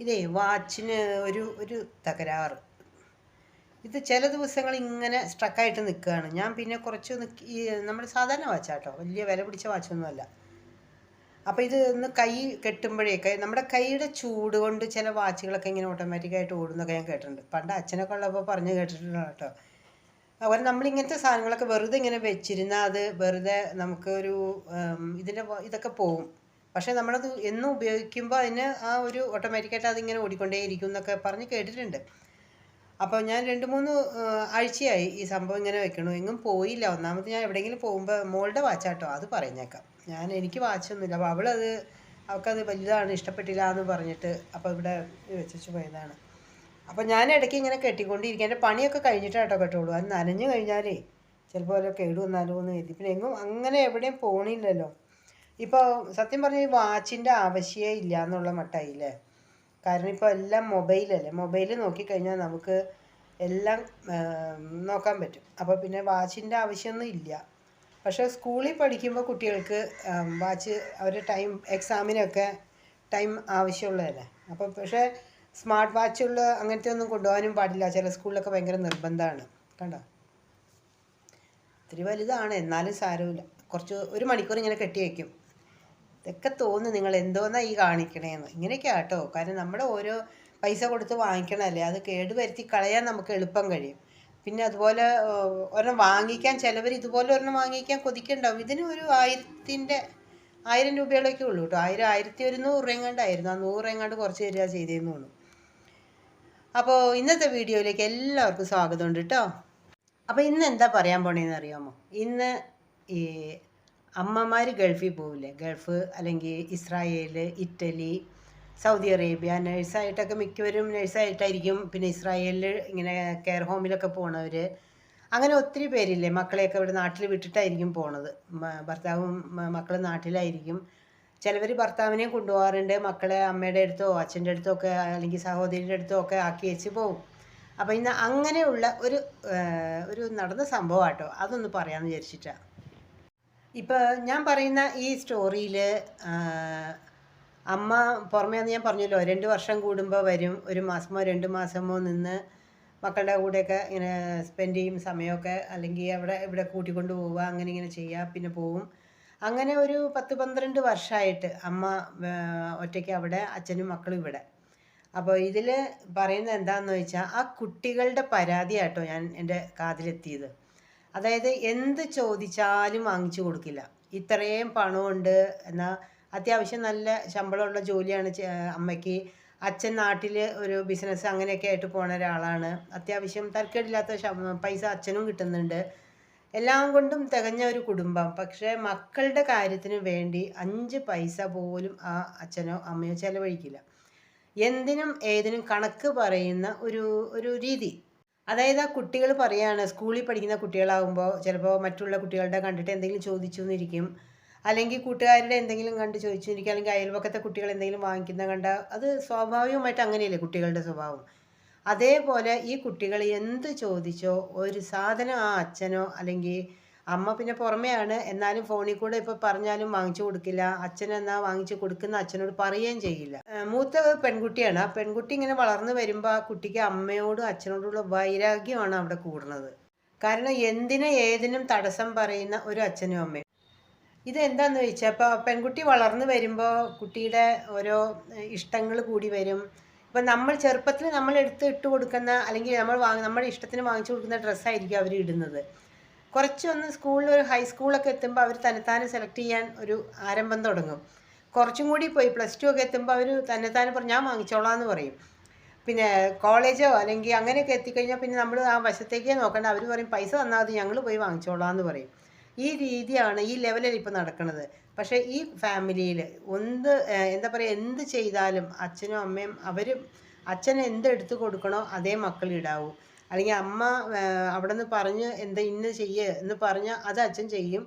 ഇതേ വാച്ചിന് ഒരു ഒരു തകരാറ്. ഇത് ചില ദിവസങ്ങൾ ഇങ്ങനെ സ്ട്രക്കായിട്ട് നിൽക്കുകയാണ്. ഞാൻ പിന്നെ കുറച്ച് ഈ നമ്മുടെ സാധാരണ വാച്ചാട്ടോ. വലിയ വില പിടിച്ച വാച്ചൊന്നുമല്ല. അപ്പോൾ ഇത് ഒന്ന് കൈ കെട്ടുമ്പോഴേക്ക് നമ്മുടെ കൈയുടെ ചൂട് കൊണ്ട് ചില വാച്ചുകളൊക്കെ ഇങ്ങനെ ഓട്ടോമാറ്റിക്കായിട്ട് ഓടുന്നൊക്കെ ഞാൻ കേട്ടിട്ടുണ്ട്. പണ്ട് അച്ഛനൊക്കെ ഉള്ളപ്പോൾ പറഞ്ഞ് കേട്ടിട്ടുണ്ട് കേട്ടോ. അതുപോലെ നമ്മൾ ഇങ്ങനത്തെ സാധനങ്ങളൊക്കെ വെറുതെ ഇങ്ങനെ വെച്ചിരുന്നാൽ അത് വെറുതെ നമുക്ക് ഒരു ഇതിന്റെ ഇതൊക്കെ പോവും. പക്ഷേ നമ്മളത് എന്നും ഉപയോഗിക്കുമ്പോൾ അതിന് ആ ഒരു ഓട്ടോമാറ്റിക്കായിട്ട് അതിങ്ങനെ ഓടിക്കൊണ്ടേയിരിക്കും എന്നൊക്കെ പറഞ്ഞ് കേട്ടിട്ടുണ്ട്. അപ്പോൾ ഞാൻ രണ്ട് മൂന്ന് ആഴ്ചയായി ഈ സംഭവം ഇങ്ങനെ വെക്കണു. എങ്ങും പോയില്ല. ഒന്നാമത് ഞാൻ എവിടെയെങ്കിലും പോകുമ്പോൾ മോളുടെ വാച്ചാട്ടോ അത് പറഞ്ഞേക്കാം. ഞാൻ എനിക്ക് വാച്ചൊന്നുമില്ല. അപ്പോൾ അവളത് അവൾക്കത് വലുതാണ് ഇഷ്ടപ്പെട്ടില്ല എന്ന് പറഞ്ഞിട്ട് അപ്പോൾ ഇവിടെ വെച്ചു പോയതാണ്. അപ്പോൾ ഞാൻ ഇടയ്ക്ക് ഇങ്ങനെ കെട്ടിക്കൊണ്ടിരിക്കും. എന്റെ പണിയൊക്കെ കഴിഞ്ഞിട്ടാട്ടോ കേട്ടോ കെട്ടുള്ളൂ. അത് നനഞ്ഞു കഴിഞ്ഞാലേ ചിലപ്പോൾ കേട് വന്നാലോ എന്ന് കരുതി. പിന്നെ എങ്ങും അങ്ങനെ എവിടെയും പോണില്ലല്ലോ. ഇപ്പോൾ സത്യം പറഞ്ഞാൽ ഈ വാച്ചിന്റെ ആവശ്യമേ ഇല്ല എന്നുള്ള മട്ടായില്ലേ? കാരണം ഇപ്പോൾ എല്ലാം മൊബൈലല്ലേ മൊബൈൽ നോക്കിക്കഴിഞ്ഞാൽ നമുക്ക് എല്ലാം നോക്കാൻ പറ്റും. അപ്പോൾ പിന്നെ വാച്ചിന്റെ ആവശ്യമൊന്നും ഇല്ല. പക്ഷേ സ്കൂളിൽ പഠിക്കുമ്പോൾ കുട്ടികൾക്ക് വാച്ച് അവരുടെ ടൈം എക്സാമിനൊക്കെ ടൈം ആവശ്യമുള്ളതല്ലേ? അപ്പോൾ പക്ഷേ സ്മാർട്ട് വാച്ചുള്ള അങ്ങനത്തെ ഒന്നും കൊണ്ടുപോകാനും പാടില്ല. ചില സ്കൂളിലൊക്കെ ഭയങ്കര നിർബന്ധമാണ്. കണ്ടോ? ഇത്തിരി വലുതാണ്. എന്നാലും സാരമില്ല. കുറച്ച് ഒരു മണിക്കൂർ ഇങ്ങനെ കെട്ടി വയ്ക്കും. ഇതൊക്കെ തോന്നുന്നു നിങ്ങൾ എന്തോന്നാ ഈ കാണിക്കണേന്ന്. ഇങ്ങനെയൊക്കെ ആട്ടോ കാരണം നമ്മൾ ഓരോ പൈസ കൊടുത്ത് വാങ്ങിക്കണമല്ലേ അത് കേട് വരുത്തി കളയാൻ നമുക്ക് എളുപ്പം കഴിയും. പിന്നെ അതുപോലെ ഒരെണ്ണം വാങ്ങിക്കാൻ ചിലവർ ഇതുപോലെ ഒരെണ്ണം വാങ്ങിക്കാൻ കൊതിക്കുണ്ടാവും. ഇതിന് ഒരു ആയിരത്തിന്റെ ആയിരം രൂപകളൊക്കെ ഉള്ളൂ കേട്ടോ. ആയിരം ആയിരത്തി ഒരുന്നൂറ് എങ്ങാണ്ടായിരുന്നു ആ നൂറ് എങ്ങാണ്ട് കുറച്ച് തരിക ചെയ്തേന്ന് അപ്പോൾ ഇന്നത്തെ വീഡിയോയിലേക്ക് എല്ലാവർക്കും സ്വാഗതമുണ്ട് കേട്ടോ. അപ്പോൾ ഇന്ന് എന്താ പറയാൻ പോണേന്ന് അറിയാമോ? ഇന്ന് ഈ അമ്മമാർ ഗൾഫിൽ പോവില്ലേ? ഗൾഫ് അല്ലെങ്കിൽ ഇസ്രായേൽ ഇറ്റലി സൗദി അറേബ്യ നഴ്സായിട്ടൊക്കെ മിക്കവരും നഴ്സായിട്ടായിരിക്കും. പിന്നെ ഇസ്രായേലിൽ ഇങ്ങനെ കെയർ ഹോമിലൊക്കെ പോണവർ അങ്ങനെ ഒത്തിരി പേരില്ലേ മക്കളെയൊക്കെ ഇവിടെ നാട്ടിൽ വിട്ടിട്ടായിരിക്കും പോണത്. ഭർത്താവും മക്കളും നാട്ടിലായിരിക്കും. ചിലവർ ഭർത്താവിനെയും കൊണ്ടുപോകാറുണ്ട് മക്കളെ അമ്മയുടെ അടുത്തോ അച്ഛന്റെ അടുത്തോ ഒക്കെ അല്ലെങ്കിൽ സഹോദരിയുടെ അടുത്തോ ഒക്കെ ആക്കി വെച്ച് പോവും. അപ്പോൾ ഇന്ന് അങ്ങനെയുള്ള ഒരു ഒരു നടന്ന സംഭവമാട്ടോ അതൊന്ന് പറയാമെന്ന് വിചാരിച്ചിട്ടാണ് ഇപ്പോൾ ഞാൻ പറയുന്ന ഈ സ്റ്റോറിയിൽ അമ്മ പുറമേ ഞാൻ പറഞ്ഞല്ലോ രണ്ട് വർഷം കൂടുമ്പോൾ വരും ഒരു മാസമോ രണ്ട് മാസമോ നിന്ന് മക്കളുടെ കൂടെയൊക്കെ ഇങ്ങനെ സ്പെൻഡ് ചെയ്യും സമയമൊക്കെ അല്ലെങ്കിൽ അവിടെ ഇവിടെ കൂട്ടിക്കൊണ്ട് പോവുക അങ്ങനെ ഇങ്ങനെ ചെയ്യുക പിന്നെ പോവും. അങ്ങനെ ഒരു പത്ത് പന്ത്രണ്ട് വർഷമായിട്ട് അമ്മ ഒറ്റയ്ക്ക് അവിടെ അച്ഛനും മക്കളും ഇവിടെ. അപ്പോൾ ഇതിൽ പറയുന്നത് എന്താണെന്ന് വെച്ചാൽ ആ കുട്ടികളുടെ പരാതിയാട്ടോ ഞാൻ എന്റെ കാതിലെത്തിയത്. അതായത് എന്ത് ചോദിച്ചാലും വാങ്ങിച്ചു കൊടുക്കില്ല. ഇത്രയും പണമുണ്ട് എന്നാൽ അത്യാവശ്യം നല്ല ശമ്പളമുള്ള ജോലിയാണ് അമ്മയ്ക്ക്. അച്ഛൻ നാട്ടിൽ ഒരു ബിസിനസ് അങ്ങനെയൊക്കെ ആയിട്ട് പോണ ഒരാളാണ്. അത്യാവശ്യം തർക്കമില്ലാത്ത പൈസ അച്ഛനും കിട്ടുന്നുണ്ട്. എല്ലാം കൊണ്ടും തികഞ്ഞ ഒരു കുടുംബം. പക്ഷേ മക്കളുടെ കാര്യത്തിന് വേണ്ടി അഞ്ച് പൈസ പോലും ആ അച്ഛനോ അമ്മയോ ചെലവഴിക്കില്ല. എന്തിനും ഏതിനും കണക്ക് പറയുന്ന ഒരു ഒരു രീതി. അതായത് ആ കുട്ടികൾ പറയാണ് സ്കൂളിൽ പഠിക്കുന്ന കുട്ടികളാകുമ്പോൾ ചിലപ്പോൾ മറ്റുള്ള കുട്ടികളുടെ കണ്ടിട്ട് എന്തെങ്കിലും ചോദിച്ചു എന്നിരിക്കും അല്ലെങ്കിൽ കൂട്ടുകാരുടെ എന്തെങ്കിലും കണ്ട് ചോദിച്ചു അല്ലെങ്കിൽ അയൽവക്കത്തെ കുട്ടികൾ എന്തെങ്കിലും വാങ്ങിക്കുന്ന കണ്ട അത് സ്വാഭാവികമായിട്ട് അങ്ങനെയല്ലേ കുട്ടികളുടെ സ്വഭാവം. അതേപോലെ ഈ കുട്ടികൾ എന്ത് ചോദിച്ചോ ഒരു സാധനം ആ അച്ഛനോ അല്ലെങ്കിൽ അമ്മ പിന്നെ പുറമെയാണ്. എന്നാലും ഫോണിൽ കൂടെ ഇപ്പോൾ പറഞ്ഞാലും വാങ്ങിച്ചു കൊടുക്കില്ല. അച്ഛൻ എന്നാ വാങ്ങിച്ചു കൊടുക്കുന്ന അച്ഛനോട് പറയുകയും ചെയ്യില്ല. മൂത്ത പെൺകുട്ടിയാണ്. ആ പെൺകുട്ടി ഇങ്ങനെ വളർന്നു വരുമ്പോൾ ആ കുട്ടിക്ക് അമ്മയോടും അച്ഛനോടുള്ള വൈരാഗ്യമാണ് അവിടെ കൂടുന്നത്. കാരണം എന്തിനും ഏതിനും തടസ്സം പറയുന്ന ഒരു അച്ഛനും അമ്മയും. ഇതെന്താന്ന് ചോദിച്ചാൽ ഇപ്പോൾ പെൺകുട്ടി വളർന്നു വരുമ്പോൾ കുട്ടിയുടെ ഓരോ ഇഷ്ടങ്ങൾ കൂടി വരും. ഇപ്പം നമ്മൾ ചെറുപ്പത്തിൽ നമ്മൾ എടുത്ത് ഇട്ട് കൊടുക്കുന്ന അല്ലെങ്കിൽ നമ്മൾ നമ്മുടെ ഇഷ്ടത്തിന് വാങ്ങിച്ചു കൊടുക്കുന്ന ഡ്രസ്സായിരിക്കും അവർ ഇടുന്നത്. കുറച്ചൊന്ന് സ്കൂളിൽ ഒരു ഹൈസ്കൂളൊക്കെ എത്തുമ്പോൾ അവർ തന്നെത്താനെ സെലക്ട് ചെയ്യാൻ ഒരു ആരംഭം തുടങ്ങും. കുറച്ചും കൂടി പോയി പ്ലസ് ടു ഒക്കെ എത്തുമ്പോൾ അവർ തന്നെത്താനെ പറഞ്ഞു ഞാൻ വാങ്ങിച്ചോളാം എന്ന് പറയും. പിന്നെ കോളേജോ അല്ലെങ്കിൽ അങ്ങനെയൊക്കെ എത്തിക്കഴിഞ്ഞാൽ പിന്നെ നമ്മൾ ആ വശത്തേക്കേ നോക്കണ്ട. അവർ പറയും പൈസ തന്നാൽ മതി ഞങ്ങൾ പോയി വാങ്ങിച്ചോളാം എന്ന് പറയും. ഈ രീതിയാണ് ഈ ലെവലിൽ ഇപ്പോൾ നടക്കുന്നത് പക്ഷേ ഈ ഫാമിലിയിൽ ഒന്ന് എന്താ പറയുക എന്ത് ചെയ്താലും അച്ഛനും അമ്മയും അവർ അച്ഛൻ എന്ത് എടുത്തു കൊടുക്കണോ അതേ മക്കൾ ഇടാവൂ അല്ലെങ്കിൽ അമ്മ അവിടെ നിന്ന് പറഞ്ഞ് എന്താ ഇന്ന് ചെയ്യ് എന്ന് പറഞ്ഞാൽ അത് അച്ഛൻ ചെയ്യും.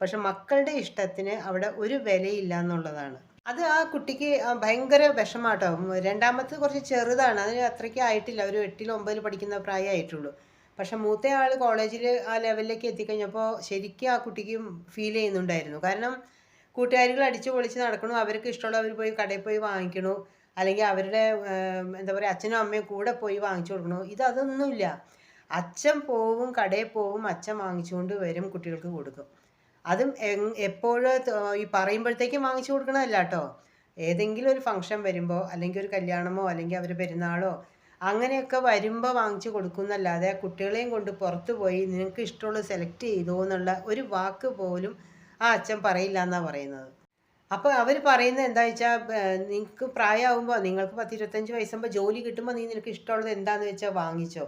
പക്ഷെ മക്കളുടെ ഇഷ്ടത്തിന് അവിടെ ഒരു വിലയില്ല എന്നുള്ളതാണ്. അത് ആ കുട്ടിക്ക് ഭയങ്കര വിഷമാട്ടോ. രണ്ടാമത്തെ കുറച്ച് ചെറുതാണ്. അതിന് അത്രയ്ക്ക് ആയിട്ടില്ല. ഒരു എട്ടിൽ ഒമ്പതിൽ പഠിക്കുന്ന പ്രായമായിട്ടുള്ളൂ പക്ഷെ മൂത്ത ആൾ കോളേജിൽ ആ ലെവലിലേക്ക് എത്തിക്കഴിഞ്ഞപ്പോൾ ശരിക്കും ആ കുട്ടിക്ക് ഫീൽ ചെയ്യുന്നുണ്ടായിരുന്നു. കാരണം കൂട്ടുകാരികൾ അടിച്ചു പൊളിച്ച് നടക്കണു. അവർക്ക് ഇഷ്ടമുള്ള അവർ പോയി കടയിൽ പോയി വാങ്ങിക്കണു. അല്ലെങ്കിൽ അവരുടെ എന്താ പറയുക അച്ഛനും അമ്മയും കൂടെ പോയി വാങ്ങിച്ചു കൊടുക്കണോ? ഇത് അതൊന്നുമില്ല. അച്ഛൻ പോവും കടയിൽ പോവും അച്ഛൻ വാങ്ങിച്ചുകൊണ്ട് വരും കുട്ടികൾക്ക് കൊടുക്കും. അതും എപ്പോഴും ഈ പറയുമ്പോഴത്തേക്കും വാങ്ങിച്ചു കൊടുക്കണമല്ല കേട്ടോ. ഏതെങ്കിലും ഒരു ഫംഗ്ഷൻ വരുമ്പോൾ അല്ലെങ്കിൽ ഒരു കല്യാണമോ അല്ലെങ്കിൽ അവർ പെരുന്നാളോ അങ്ങനെയൊക്കെ വരുമ്പോൾ വാങ്ങിച്ചു കൊടുക്കുന്നല്ലാതെ കുട്ടികളെയും കൊണ്ട് പുറത്ത് പോയി നിനക്ക് ഇഷ്ടമുള്ളത് സെലക്ട് ചെയ്തോ എന്നുള്ള ഒരു വാക്ക് പോലും ആ അച്ഛൻ പറയില്ല എന്നാണ് പറയുന്നത്. അപ്പോൾ അവർ പറയുന്നത് എന്താ വെച്ചാൽ നിങ്ങൾക്ക് പ്രായമാകുമ്പോൾ നിങ്ങൾക്ക് പത്ത് ഇരുപത്തഞ്ച് വയസ്സാകുമ്പോൾ ജോലി കിട്ടുമ്പോൾ നീ നിനക്ക് ഇഷ്ടമുള്ളത് എന്താണെന്ന് വെച്ചാൽ വാങ്ങിച്ചോ.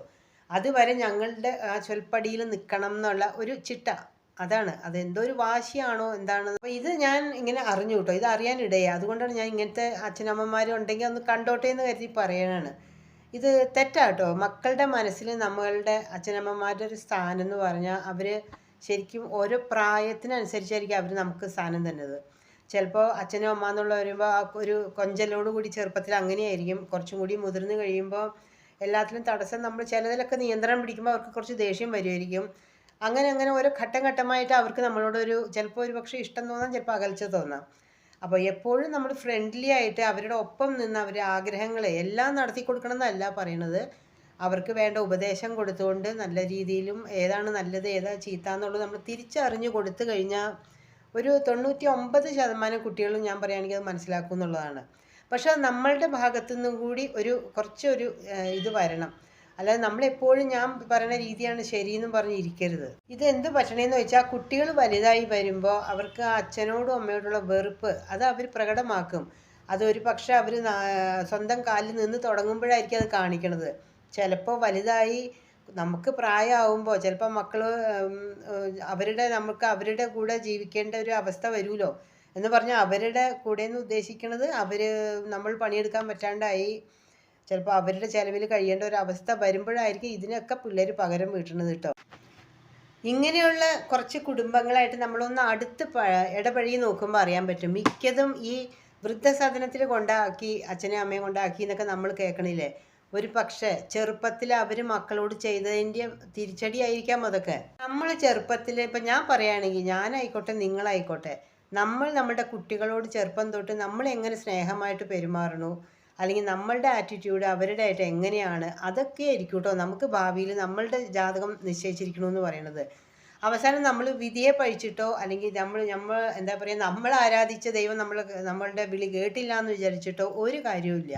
അതുവരെ ഞങ്ങളുടെ ആ ചൊൽപ്പടിയിൽ നിൽക്കണം എന്നുള്ള ഒരു ചിട്ട. അതാണ്. അത് എന്തോ ഒരു വാശിയാണോ എന്താണ്. അപ്പോൾ ഇത് ഞാൻ ഇങ്ങനെ അറിഞ്ഞു കേട്ടോ. ഇത് അറിയാൻ ഇടയാ അതുകൊണ്ടാണ് ഞാൻ ഇങ്ങനത്തെ അച്ഛനമ്മമാരും ഉണ്ടെങ്കിൽ ഒന്ന് കണ്ടോട്ടെ എന്ന് കരുതി പറയാനാണ് ഇത് തെറ്റാട്ടോ മക്കളുടെ മനസ്സിൽ നമ്മളുടെ അച്ഛനമ്മമാരുടെ ഒരു സ്ഥാനം എന്ന് പറഞ്ഞാൽ അവർ ശരിക്കും ഓരോ പ്രായത്തിനനുസരിച്ചായിരിക്കും അവർ നമുക്ക് സ്ഥാനം തന്നത് ചിലപ്പോൾ അച്ഛനും അമ്മ എന്നുള്ള വരുമ്പോൾ ആ ഒരു കൊഞ്ചലോട് കൂടി ചെറുപ്പത്തിൽ അങ്ങനെയായിരിക്കും. കുറച്ചും കൂടി മുതിർന്നു കഴിയുമ്പോൾ എല്ലാത്തിലും തടസ്സം നമ്മൾ ചിലതിലൊക്കെ നിയന്ത്രണം പിടിക്കുമ്പോൾ അവർക്ക് കുറച്ച് ദേഷ്യം വരുമായിരിക്കും അങ്ങനെ അങ്ങനെ ഓരോ ഘട്ടം ഘട്ടമായിട്ട് അവർക്ക് നമ്മളോടൊരു ചിലപ്പോൾ ഒരു പക്ഷേ ഇഷ്ടം തോന്നാം ചിലപ്പോൾ അകൽച്ച തോന്നാം. അപ്പോൾ എപ്പോഴും നമ്മൾ ഫ്രണ്ട്ലി ആയിട്ട് അവരുടെ ഒപ്പം നിന്ന് അവരുടെ ആഗ്രഹങ്ങളെ എല്ലാം നടത്തി കൊടുക്കണം എന്നല്ല പറയണത്. അവർക്ക് വേണ്ട ഉപദേശം കൊടുത്തുകൊണ്ട് നല്ല രീതിയിലും ഏതാണ് നല്ലത് ഏതാ ചീത്ത എന്നുള്ളത് നമ്മൾ തിരിച്ചറിഞ്ഞു കൊടുത്തു കഴിഞ്ഞാൽ ഒരു തൊണ്ണൂറ്റി ഒമ്പത് ശതമാനം കുട്ടികളും ഞാൻ പറയുകയാണെങ്കിൽ അത് മനസ്സിലാക്കും എന്നുള്ളതാണ്. പക്ഷെ നമ്മളുടെ ഭാഗത്തു നിന്നും കൂടി ഒരു കുറച്ചൊരു ഇത് വരണം. അല്ലാതെ നമ്മളെപ്പോഴും ഞാൻ പറയുന്ന രീതിയാണ് ശരിയെന്നും പറഞ്ഞു ഇരിക്കരുത്. ഇത് എന്ത് പറ്റണേന്ന് വെച്ചാൽ കുട്ടികൾ വലുതായി വരുമ്പോൾ അവർക്ക് അച്ഛനോടും അമ്മയോടുള്ള വെറുപ്പ് അത് അവർ പ്രകടമാക്കും. അതൊരു പക്ഷേ അവർ സ്വന്തം കാലിൽ നിന്ന് തുടങ്ങുമ്പോഴായിരിക്കും അത് കാണിക്കണത്. ചിലപ്പോൾ വലുതായി നമുക്ക് പ്രായമാവുമ്പോൾ ചിലപ്പോൾ മക്കൾ അവരുടെ നമുക്ക് അവരുടെ കൂടെ ജീവിക്കേണ്ട ഒരു അവസ്ഥ വരുമല്ലോ എന്ന് പറഞ്ഞാൽ അവരുടെ കൂടെ എന്ന് ഉദ്ദേശിക്കുന്നത് അവർ നമ്മൾ പണിയെടുക്കാൻ പറ്റാണ്ടായി ചിലപ്പോൾ അവരുടെ ചിലവിൽ കഴിയേണ്ട ഒരു അവസ്ഥ വരുമ്പോഴായിരിക്കും ഇതിനൊക്കെ പിള്ളേർ പകരം വീട്ടുന്നത് കേട്ടോ ഇങ്ങനെയുള്ള കുറച്ച് കുടുംബങ്ങളായിട്ട് നമ്മളൊന്ന് അടുത്ത് ഇടപഴകി നോക്കുമ്പോൾ അറിയാൻ പറ്റും. മിക്കതും ഈ വൃദ്ധസദനത്തിൽ കൊണ്ടാക്കി അച്ഛനെയും അമ്മയും കൊണ്ടാക്കി എന്നൊക്കെ നമ്മൾ കേൾക്കണില്ലേ ഒരു പക്ഷേ ചെറുപ്പത്തിൽ അവർ മക്കളോട് ചെയ്തതിന്റെ തിരിച്ചടി ആയിരിക്കാം അതൊക്കെ. നമ്മൾ ചെറുപ്പത്തിൽ ഇപ്പം ഞാൻ പറയുകയാണെങ്കിൽ ഞാനായിക്കോട്ടെ നിങ്ങളായിക്കോട്ടെ നമ്മൾ നമ്മുടെ കുട്ടികളോട് ചെറുപ്പം തൊട്ട് നമ്മൾ എങ്ങനെ സ്നേഹമായിട്ട് പെരുമാറണു അല്ലെങ്കിൽ നമ്മളുടെ ആറ്റിറ്റ്യൂഡ് അവരുടെ ആയിട്ട് എങ്ങനെയാണ് അതൊക്കെ ആയിരിക്കും കേട്ടോ നമുക്ക് ഭാവിയിൽ നമ്മളുടെ ജാതകം നിശ്ചയിച്ചിരിക്കണമെന്ന് പറയണത്. അവസാനം നമ്മൾ വിധിയെ പഴിച്ചിട്ടോ അല്ലെങ്കിൽ നമ്മൾ നമ്മൾ എന്താ പറയുക നമ്മൾ ആരാധിച്ച ദൈവം നമ്മൾ നമ്മളുടെ വിളി കേട്ടില്ല എന്ന് വിചാരിച്ചിട്ടോ ഒരു കാര്യവുമില്ല.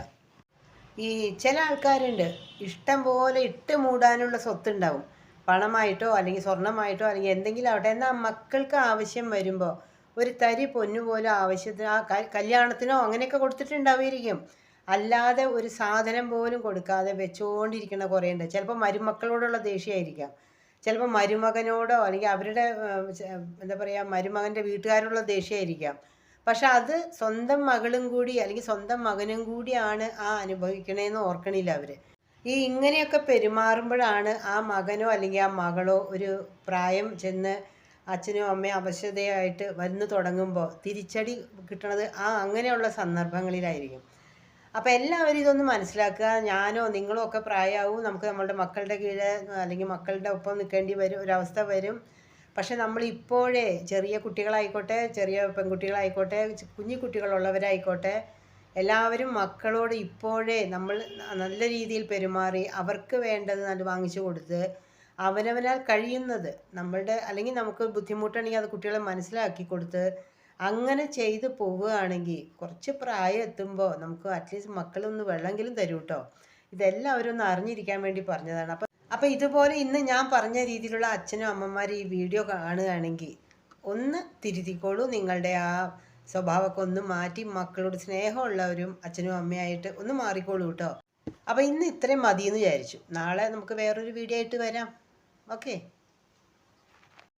ഈ ചില ആൾക്കാരുണ്ട്. ഇഷ്ടം പോലെ ഇട്ട് മൂടാനുള്ള സ്വത്തുണ്ടാവും. പണമായിട്ടോ അല്ലെങ്കിൽ സ്വർണമായിട്ടോ അല്ലെങ്കിൽ എന്തെങ്കിലും ആവട്ടെ. എന്നാൽ മക്കൾക്ക് ആവശ്യം വരുമ്പോൾ ഒരു തരി പൊന്നു പോലും ആവശ്യത്തിന് ആ കല്യാണത്തിനോ അങ്ങനെയൊക്കെ കൊടുത്തിട്ടുണ്ടാവുമായിരിക്കും. അല്ലാതെ ഒരു സാധനം പോലും കൊടുക്കാതെ വെച്ചുകൊണ്ടിരിക്കുന്ന കുറേ ഉണ്ട് ചിലപ്പോൾ മരുമക്കളോടുള്ള ദേഷ്യമായിരിക്കാം. ചിലപ്പോൾ മരുമകനോടോ അല്ലെങ്കിൽ അവരുടെ എന്താ പറയുക മരുമകന്റെ വീട്ടുകാരോടുള്ള ദേഷ്യമായിരിക്കാം. പക്ഷെ അത് സ്വന്തം മകളും കൂടി അല്ലെങ്കിൽ സ്വന്തം മകനും കൂടിയാണ് ആ അനുഭവിക്കണേന്ന് ഓർക്കണില്ല അവർ ഈ ഇങ്ങനെയൊക്കെ പെരുമാറുമ്പോഴാണ് ആ മകനോ അല്ലെങ്കിൽ ആ മകളോ ഒരു പ്രായം ചെന്ന് അച്ഛനും അമ്മയും അവശതയായിട്ട് വന്ന് തുടങ്ങുമ്പോൾ തിരിച്ചടി കിട്ടണത് ആ അങ്ങനെയുള്ള സന്ദർഭങ്ങളിലായിരിക്കും. അപ്പോൾ എല്ലാവരും ഇതൊന്ന് മനസ്സിലാക്കുക. ഞാനോ നിങ്ങളോ ഒക്കെ പ്രായമാവും നമുക്ക് നമ്മളുടെ മക്കളുടെ കീഴെ അല്ലെങ്കിൽ മക്കളുടെ ഒപ്പം നിൽക്കേണ്ടി വരും. ഒരവസ്ഥ വരും. പക്ഷെ നമ്മൾ ഇപ്പോഴേ ചെറിയ കുട്ടികളായിക്കോട്ടെ ചെറിയ പെൺകുട്ടികളായിക്കോട്ടെ കുഞ്ഞു കുട്ടികളുള്ളവരായിക്കോട്ടെ എല്ലാവരും മക്കളോട് ഇപ്പോഴേ നമ്മൾ നല്ല രീതിയിൽ പെരുമാറി അവർക്ക് വേണ്ടത് നല്ല വാങ്ങിച്ചു കൊടുത്ത് അവനവനാൽ കഴിയുന്നത് നമ്മളുടെ അല്ലെങ്കിൽ നമുക്ക് ബുദ്ധിമുട്ടുണ്ടെങ്കിൽ അത് കുട്ടികളെ മനസ്സിലാക്കി കൊടുത്ത് അങ്ങനെ ചെയ്ത് പോവുകയാണെങ്കിൽ കുറച്ച് പ്രായം എത്തുമ്പോൾ നമുക്ക് അറ്റ്ലീസ്റ്റ് മക്കളൊന്ന് വെള്ളമെങ്കിലും തരൂ കേട്ടോ ഇതെല്ലാവരും ഒന്ന് അറിഞ്ഞിരിക്കാൻ വേണ്ടി പറഞ്ഞതാണ്. അപ്പം അപ്പം ഇതുപോലെ ഇന്ന് ഞാൻ പറഞ്ഞ രീതിയിലുള്ള അച്ഛനും അമ്മമാരും ഈ വീഡിയോ കാണുകയാണെങ്കിൽ ഒന്ന് തിരുത്തിക്കോളൂ. നിങ്ങളുടെ ആ സ്വഭാവമൊക്കെ ഒന്ന് മാറ്റി മക്കളോട് സ്നേഹമുള്ളവരും അച്ഛനും അമ്മയായിട്ട് ഒന്ന് മാറിക്കോളൂ കേട്ടോ. അപ്പോൾ ഇന്ന് ഇത്രയും മതിയെന്ന് വിചാരിച്ചു. നാളെ നമുക്ക് വേറൊരു വീഡിയോ ആയിട്ട് വരാം. ഓക്കെ.